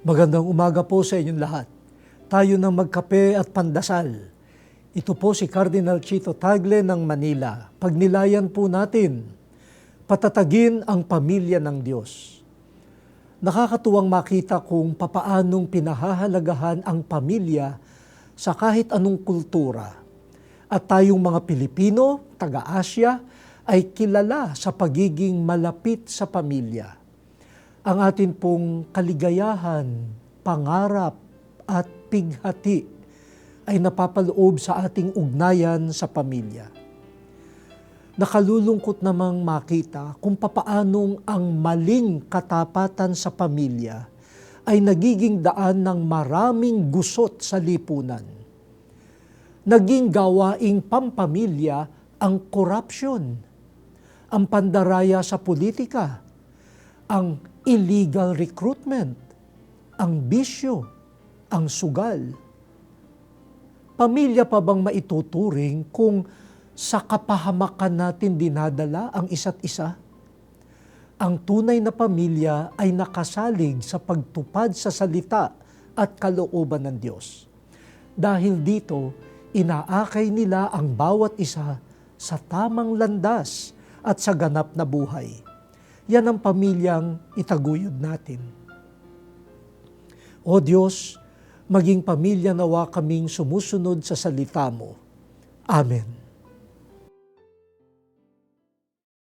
Magandang umaga po sa inyong lahat. Tayo ng magkape at pandasal. Ito po si Cardinal Chito Tagle ng Manila. Pagnilayan po natin, patatagin ang pamilya ng Diyos. Nakakatuwang makita kung papaanong pinahahalagahan ang pamilya sa kahit anong kultura. At tayong mga Pilipino, taga-Asya, ay kilala sa pagiging malapit sa pamilya ang atin pong kaligayahan, pangarap at pighati ay napapaloob sa ating ugnayan sa pamilya. Nakalulungkot namang makita kung papaanong ang maling katapatan sa pamilya ay nagiging daan ng maraming gusot sa lipunan. Naging gawaing pampamilya ang korupsyon, ang pandaraya sa politika, ang illegal recruitment, ang bisyo, ang sugal. Pamilya pa bang maituturing kung sa kapahamakan natin dinadala ang isa't isa? Ang tunay na pamilya ay nakasalig sa pagtupad sa salita at kalooban ng Diyos. Dahil dito, inaakay nila ang bawat isa sa tamang landas at sa ganap na buhay. Yan ang pamilyang itaguyod natin. O Diyos, maging pamilya nawa kaming sumusunod sa salita mo. Amen.